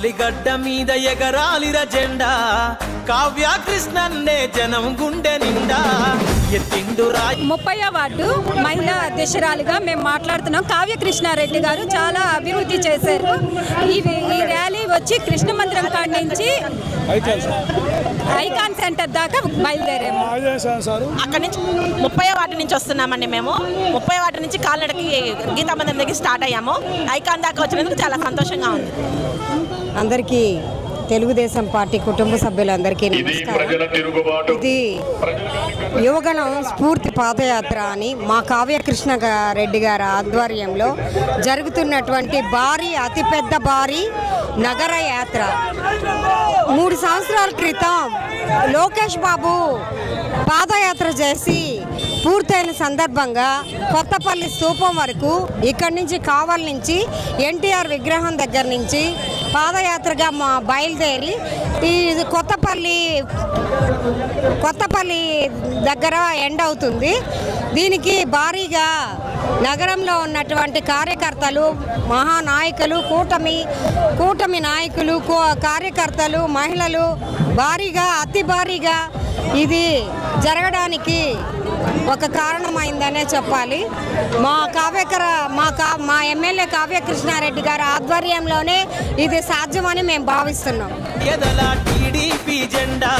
కావలి గడ్డ మీద ఎగరాలిర జెండా. కావ్య కృష్ణన్నే జనం గుండె నిండా. ఎత్తిండు రాయి. ముప్పై వార్డు మహిళా అధ్యక్షురాలిగా మేము మాట్లాడుతున్నాం. కావ్య కృష్ణారెడ్డి గారు చాలా అభివృద్ధి చేశారు. ఈ ఈ ర్యాలీ వచ్చి కృష్ణ మందిరం కాడి నుంచి ఐకాన్ సెంటర్ దాకా బయలుదేరాము. అక్కడి నుంచి ముప్పై వాటి నుంచి వస్తున్నామండి మేము. ముప్పై వాటి నుంచి కాలినడకి గీతా మందిరం దగ్గర స్టార్ట్ అయ్యాము. ఐకాన్ దాకా వచ్చినందుకు చాలా సంతోషంగా ఉంది. అందరికీ తెలుగుదేశం పార్టీ కుటుంబ సభ్యులందరికీ ఇది నమస్కారం. ఇది యువగణం స్ఫూర్తి పాదయాత్ర అని మా కావ్యకృష్ణ రెడ్డి గారి ఆధ్వర్యంలో జరుగుతున్నటువంటి భారీ అతిపెద్ద భారీ నగర యాత్ర. మూడు సంవత్సరాల క్రితం లోకేష్ బాబు పాదయాత్ర చేసి పూర్తయిన సందర్భంగా కొత్తపల్లి స్థూపం వరకు ఇక్కడి నుంచి కావల్ నుంచి ఎన్టీఆర్ విగ్రహం దగ్గర నుంచి పాదయాత్రగా మా బయలుదేరి ఈ కొత్తపల్లి కొత్తపల్లి దగ్గర ఎండ్ అవుతుంది. దీనికి భారీగా నగరంలో ఉన్నటువంటి కార్యకర్తలు మహానాయకులు కూటమి కూటమి నాయకులు కో- కార్యకర్తలు మహిళలు భారీగా అతి భారీగా ఇది జరగడానికి ఒక కారణమైందనే చెప్పాలి. మా కావ్యకర మా కా మా ఎమ్మెల్యే కావ్య కృష్ణారెడ్డి గారి ఆధ్వర్యంలోనే ఇది సాధ్యమని మేము భావిస్తున్నాం. ఎదల టీడీపీ జెండా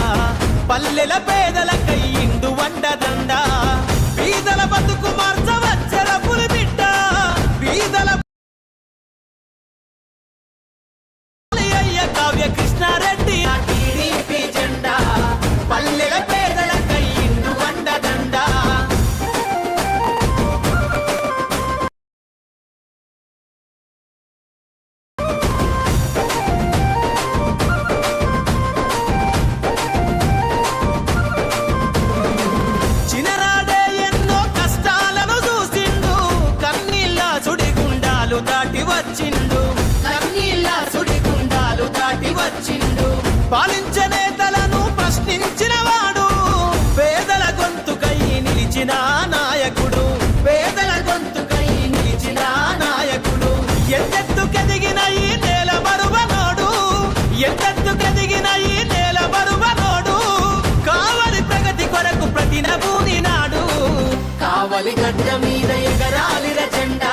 పల్లెల పేదల కయ్యిండు వండదండ బీదల బతుకు మార్చవచ్చల పులిబిడ్డ. బీదల అయ్య కావ్య కృష్ణారెడ్డి టీడీపీ జెండా పల్లెల ఎత్తెత్తుకెదిగిన ఈ నేల బరువనోడు కావలి ప్రగతి కొరకు ప్రతినభూని నాడు. కావలి గడ్డ మీద ఎగరాలిర జెండా.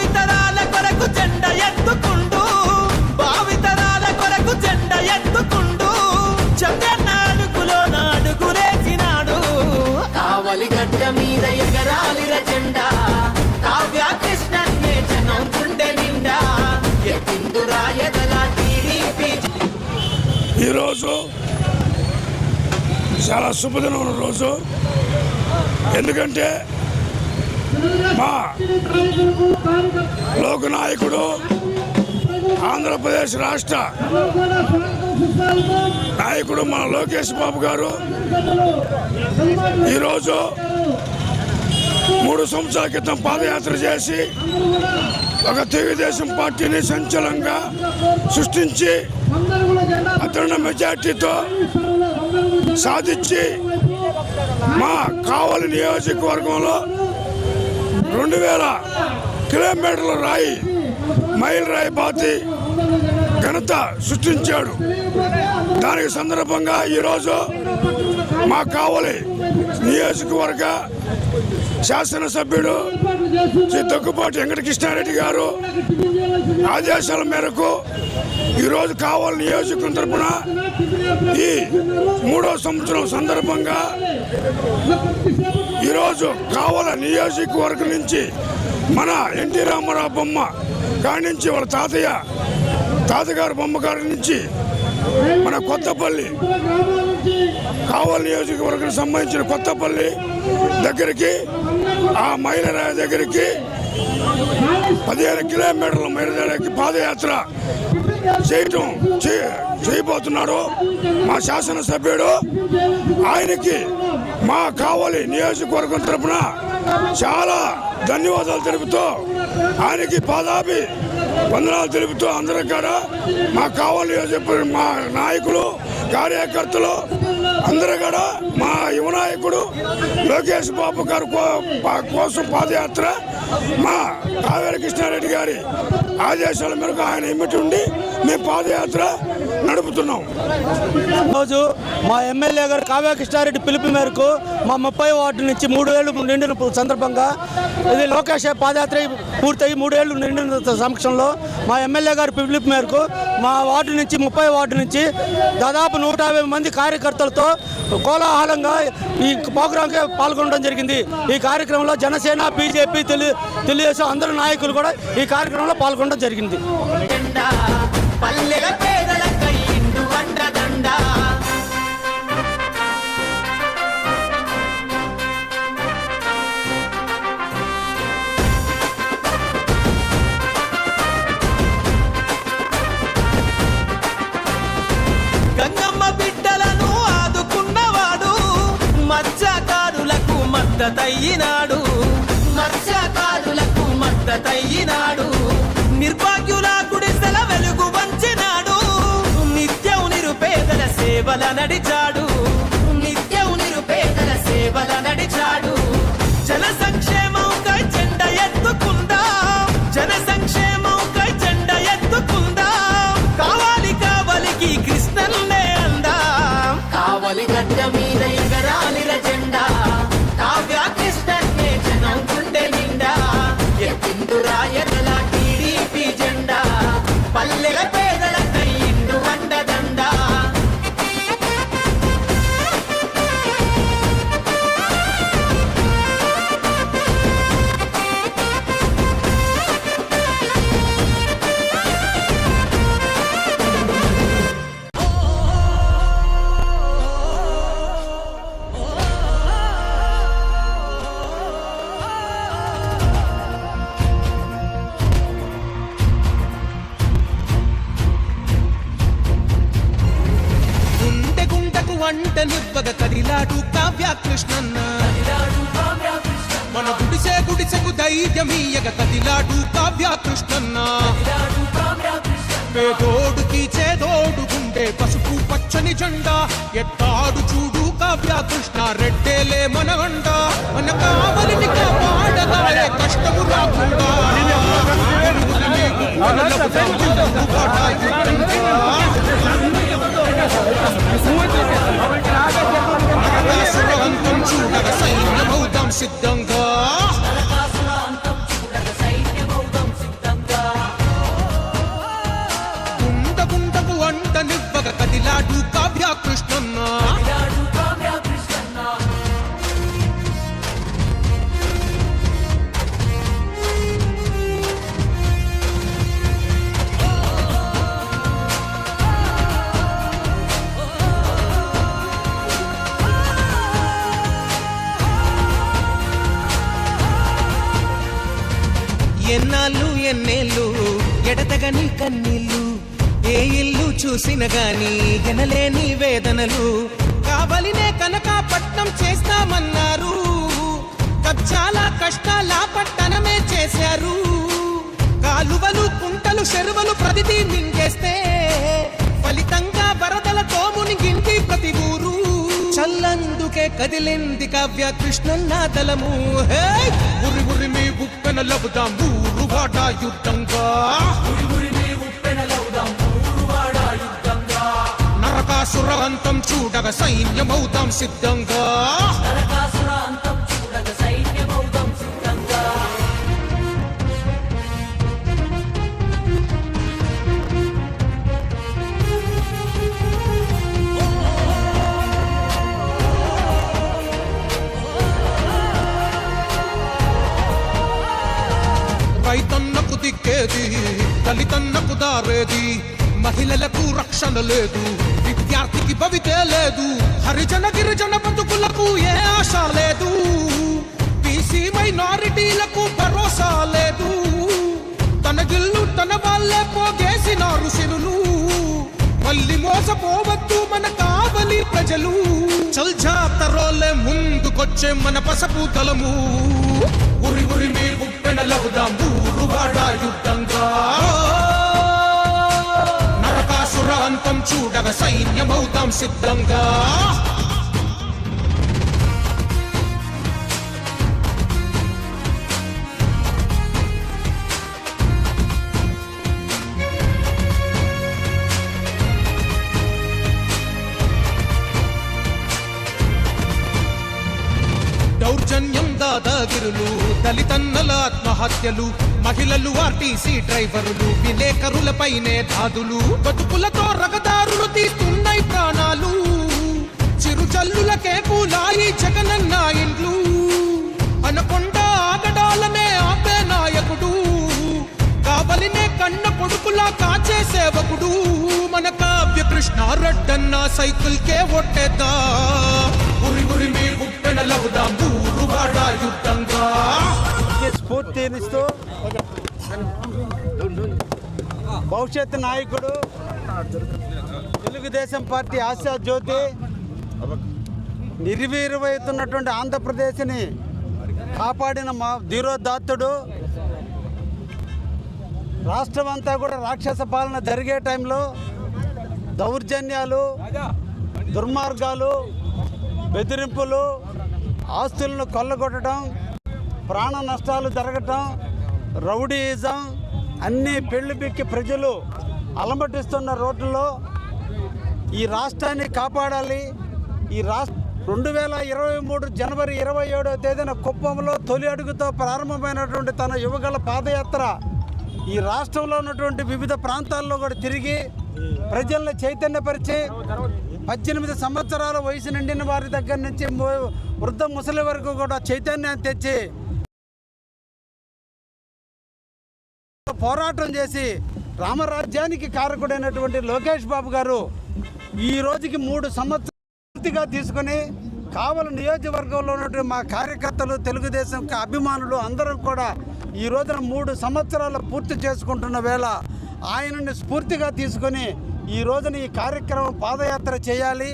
రోజు చాలా శుభదినమైన రోజు. ఎందుకంటే మా లోకనాయకుడు ఆంధ్రప్రదేశ్ రాష్ట్ర నాయకుడు మన లోకేష్ బాబు గారు ఈరోజు మూడు సంవత్సరాల క్రితం పాదయాత్ర చేసి ఒక తెలుగుదేశం పార్టీని సంచలనంగా సృష్టించి అతను మెజార్టీతో సాధించి మా కావలి నియోజకవర్గంలో రెండు వేల కిలోమీటర్ల రాయి మైల్ రాయి బాతి ఘనత సృష్టించాడు. దానికి సందర్భంగా ఈరోజు మా కావలి నియోజకవర్గ శాసనసభ్యుడు శ్రీ దగ్గుబాటి వెంకటకృష్ణారెడ్డి గారు ఆదేశాల మేరకు ఈరోజు కావాలి నియోజకవర్గం తరపున ఈ మూడో సంవత్సరం సందర్భంగా ఈరోజు కావల నియోజకవర్గం నుంచి మన ఎన్టీ రామారావు బొమ్మ కాడి నుంచి వాళ్ళ తాతయ్య తాతగారు బొమ్మగారి నుంచి మన కొత్తపల్లి కావలి నియోజకవర్గం సంబంధించిన కొత్తపల్లి దగ్గరికి ఆ మైలరాయ దగ్గరికి పదిహేను కిలోమీటర్ల మైలరాయకి పాదయాత్ర చేయటం చేయబోతున్నాడు. మా శాసనసభ్యుడు ఆయనకి మా కావలి నియోజకవర్గం తరపున చాలా ధన్యవాదాలు తెలుపుతూ ఆయనకి పాదాభి వందనాలు తెలుపుతూ అందరం కూడా మాకు కావలి చెప్పిన మా నాయకులు కార్యకర్తలు అందరూ కూడా మా యువ నాయకుడు లోకేష్ బాబు గారు కో- కోసం పాదయాత్ర మా కావేరి కృష్ణారెడ్డి గారి ఆదేశాల మేరకు ఆయన ఇమ్మటి ఉండి మేము పాదయాత్ర చెబుతున్నాం రోజు మా ఎమ్మెల్యే గారు కావ్య కృష్ణారెడ్డి పిలుపు మేరకు మా ముప్పై వార్డు నుంచి మూడు ఏళ్ళు నిండిన సందర్భంగా ఇది లోకేష్ పాదయాత్ర పూర్తయి మూడేళ్ళు నిండిన సమక్షంలో మా ఎమ్మెల్యే గారి పిలుపు మేరకు మా వార్డు నుంచి ముప్పై వార్డు నుంచి దాదాపు నూట యాభై మంది కార్యకర్తలతో కోలాహలంగా ఈ ప్రోగ్రాంకి పాల్గొనడం జరిగింది. ఈ కార్యక్రమంలో జనసేన బీజేపీ తెలు తెలుగుదేశం అందరు నాయకులు కూడా ఈ కార్యక్రమంలో పాల్గొనడం జరిగింది. సేవల నడిచాడు. నిత్యం నిరుపేదల సేవల నడిచాడు. జన సంక్షేమంకై జెండ ఎత్తుకుందా. జన సంక్షేమంకై జెండ ఎత్తుకుందా. కావాలి కావలికి కృష్ణన్నే అందా. కావలి గడ్డ మీద ఎగరాలిర జెండా. కావ్య కృష్ణన్నే జనం గుండె నిండా. ఎత్తిండు కదిలాడు కావ్య కృష్ణన్న. మన గుడిసే గుడిసెకు ధైర్యమీయగ కదిలాడు కావ్య కృష్ణన్న. పేదోడుకి చేదోడు గుండె పసుపు పచ్చని జెండా. ఎత్తాడు చూడు కావ్య కృష్ణ రెడ్డేలే మన అండ. మన కావలిని కాపాడగాలే కష్టము రాకుండా. పాట యుద్ధంగా. చూడగ సైన్యమౌదాం సిద్ధంగా గుండ గుండకు వంట నివ్వగ కదిలాడు చూసిన గాని ఎనలేని వేదనలు. కావలినే కనకాపట్నం చేస్తామన్నారు. చాలా కష్టాల పట్టణమే చేశారు. కాలువలు కుంటలు చెరువులు ప్రతిదీ మింగేస్తే ఫలితంగా వరదలతో మునిగింది ప్రతి ఊరు. చల్లందుకే కదిలింది కావ్య కృష్ణన్న తలము. ఉరి ఉరి మీ బుక్కన లబుదాం ఊరు బాట యుద్ధంగా. అంతం చూడగ సైన్యమౌతాం సిద్ధంగా. రైతన్నకు దిక్కేది దళితన్నకు దారేది. మహిళలకు రక్షణ లేదు విద్యార్థికి భవితే లేదు హరిజన గిరిజన బతుకులకు ఏ ఆశ లేదు బీసీ మైనారిటీలకు భరోసా లేదు. తన గిల్లు తన వాళ్ళే పోగేసినారు సిరులు మళ్ళీ మోసపోవద్దు మన కావలి ప్రజలు. చల్ జాతరోలే ముందుకొచ్చే మన పసపు తలము ఉరి ఉరి మీ గుప్పెనలవుదాం చూడగ సైన్యమవుతాం సిద్ధంగా. దళితన్నల ఆత్మహత్యలు మహిళలు ఆర్టీసీ డ్రైవరులు విలేకరులపైనే దాదులు. బతుకులతో రగదారులు తీస్తున్నాయి ప్రాణాలు. చిరుచల్లులకే పూలాయి జగనన్న ఇండ్లు. అనకొండ ఆగడాలనే ఆపే నాయకుడు. కావలినే కన్న కొడుకులా కాచే సేవకుడు. మన కావ్య కృష్ణ రెడ్డన్న సైకిల్ కే ఒట్టేద్దా. ఉరి ఉరి మీ గుప్పెనలవుదాం స్ఫూర్తినిస్తూ భవిష్యత్ నాయకుడు తెలుగుదేశం పార్టీ ఆశా జ్యోతి నిర్వీర్యమవుతున్నటువంటి ఆంధ్రప్రదేశ్ని కాపాడిన మా ధీరోదాత్తుడు రాష్ట్రం అంతా కూడా రాక్షస పాలన జరిగే టైంలో దౌర్జన్యాలు దుర్మార్గాలు బెదిరింపులు ఆస్తులను కొల్లగొట్టడం ప్రాణ నష్టాలు జరగటం రౌడీయిజం అన్నీ పెళ్ళి బిక్కి ప్రజలు అలమటిస్తున్న రోడ్లలో ఈ రాష్ట్రాన్ని కాపాడాలి. ఈ రాష్ట్ర రెండు వేల ఇరవై మూడు జనవరి ఇరవై ఏడవ తేదీన కుప్పంలో తొలి అడుగుతో ప్రారంభమైనటువంటి తన యువగల పాదయాత్ర ఈ రాష్ట్రంలో ఉన్నటువంటి వివిధ ప్రాంతాల్లో కూడా తిరిగి ప్రజల్ని చైతన్యపరిచి పద్దెనిమిది సంవత్సరాల వయసు నిండిన వారి దగ్గర నుంచి వృద్ధ ముసలి వరకు కూడా చైతన్యాన్ని తెచ్చి పోరాటం చేసి రామరాజ్యానికి కారకుడైనటువంటి లోకేష్ బాబు గారు ఈ రోజుకి మూడు సంవత్సరాలుగా తీసుకొని కావల నియోజకవర్గంలో ఉన్నటువంటి మా కార్యకర్తలు తెలుగుదేశం క- అభిమానులు అందరం కూడా ఈ రోజున మూడు సంవత్సరాలు పూర్తి చేసుకుంటున్న వేళ ఆయనని స్ఫూర్తిగా తీసుకొని ఈ రోజున ఈ కార్యక్రమం పాదయాత్ర చేయాలి.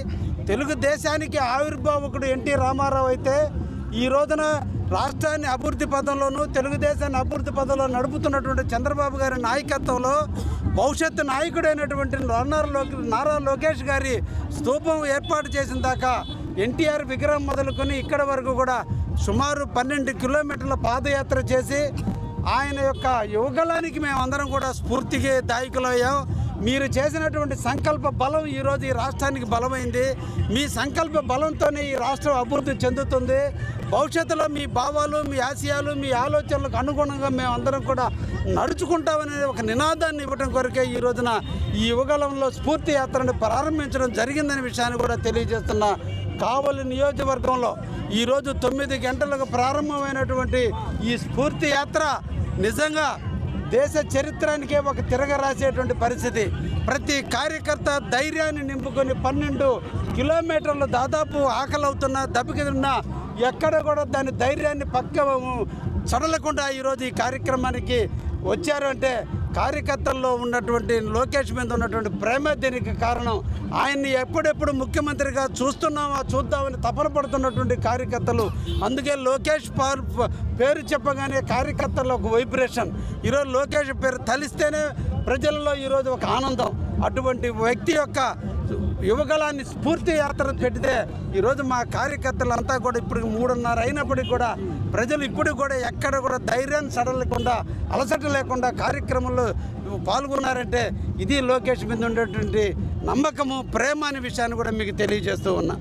తెలుగుదేశానికి ఆవిర్భావకుడు ఎన్టీ రామారావు అయితే ఈ రోజున రాష్ట్రాన్ని అభివృద్ధి పదంలోనూ తెలుగుదేశాన్ని అభివృద్ధి పదంలో నడుపుతున్నటువంటి చంద్రబాబు గారి నాయకత్వంలో భవిష్యత్తు నాయకుడైనటువంటి నారా లోకే నారా లోకేష్ గారి స్తూపం ఏర్పాటు చేసిన దాకా ఎన్టీఆర్ విగ్రహం మొదలుకొని ఇక్కడ వరకు కూడా సుమారు పన్నెండు కిలోమీటర్ల పాదయాత్ర చేసి ఆయన యొక్క యువగలానికి మేమందరం కూడా స్ఫూర్తికి దాయకులయ్యాం మీరు చేసినటువంటి సంకల్ప బలం ఈరోజు ఈ రాష్ట్రానికి బలమైంది. మీ సంకల్ప బలంతోనే ఈ రాష్ట్రం అభివృద్ధి చెందుతుంది. భవిష్యత్తులో మీ భావాలు మీ ఆశయాలు మీ ఆలోచనలకు అనుగుణంగా మేమందరం కూడా నడుచుకుంటామనే ఒక నినాదాన్ని ఇవ్వడం కొరకే ఈ రోజున ఈ యువగలంలో స్ఫూర్తి యాత్రను ప్రారంభించడం జరిగిందనే విషయాన్ని కూడా తెలియజేస్తున్న కావలి నియోజకవర్గంలో ఈరోజు తొమ్మిది గంటలకు ప్రారంభమైనటువంటి ఈ స్ఫూర్తి యాత్ర నిజంగా దేశ చరిత్రానికే ఒక తిరగ రాసేటువంటి పరిస్థితి. ప్రతి కార్యకర్త ధైర్యాన్ని నింపుకొని పన్నెండు కిలోమీటర్లు దాదాపు ఆకలవుతున్నా దెబ్బకితున్నా ఎక్కడ కూడా దాని ధైర్యాన్ని పక్క చడలకుండా ఈరోజు ఈ కార్యక్రమానికి వచ్చారు. అంటే కార్యకర్తల్లో ఉన్నటువంటి లోకేష్ మీద ఉన్నటువంటి ప్రేమ దీనికి కారణం. ఆయన్ని ఎప్పుడెప్పుడు ముఖ్యమంత్రిగా చూస్తున్నామా చూద్దామని తపన పడుతున్నటువంటి కార్యకర్తలు. అందుకే లోకేష్ పేరు చెప్పగానే కార్యకర్తల్లో ఒక వైబ్రేషన్. ఈరోజు లోకేష్ పేరు తలిస్తేనే ప్రజల్లో ఈరోజు ఒక ఆనందం. అటువంటి వ్యక్తి యొక్క యువగలాన్ని స్ఫూర్తి యాత్ర పెడితే ఈరోజు మా కార్యకర్తలంతా కూడా ఇప్పుడు మూడున్నర అయినప్పటికీ కూడా ప్రజలు ఇప్పుడు కూడా ఎక్కడ కూడా ధైర్యం సడలకుండా అలసట లేకుండా కార్యక్రమంలో పాల్గొన్నారంటే ఇది లోకేష్ మీద ఉండేటువంటి నమ్మకము ప్రేమ అనే విషయాన్ని కూడా మీకు తెలియజేస్తూ ఉన్నా.